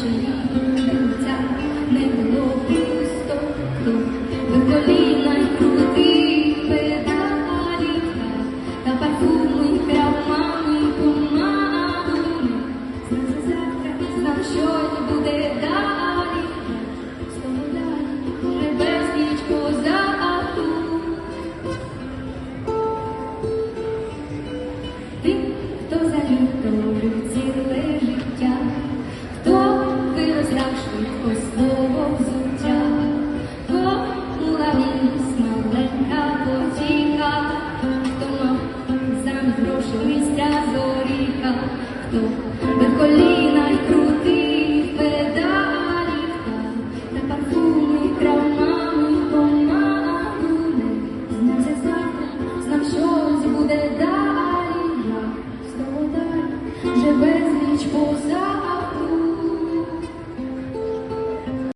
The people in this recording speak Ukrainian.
Чиї буття не було пусто, коли йду, на коліна й крути педалі, та парфумуй травмами помалу Знався завтра, знав, щось буде далі, з тобою далі, вже безліч поза.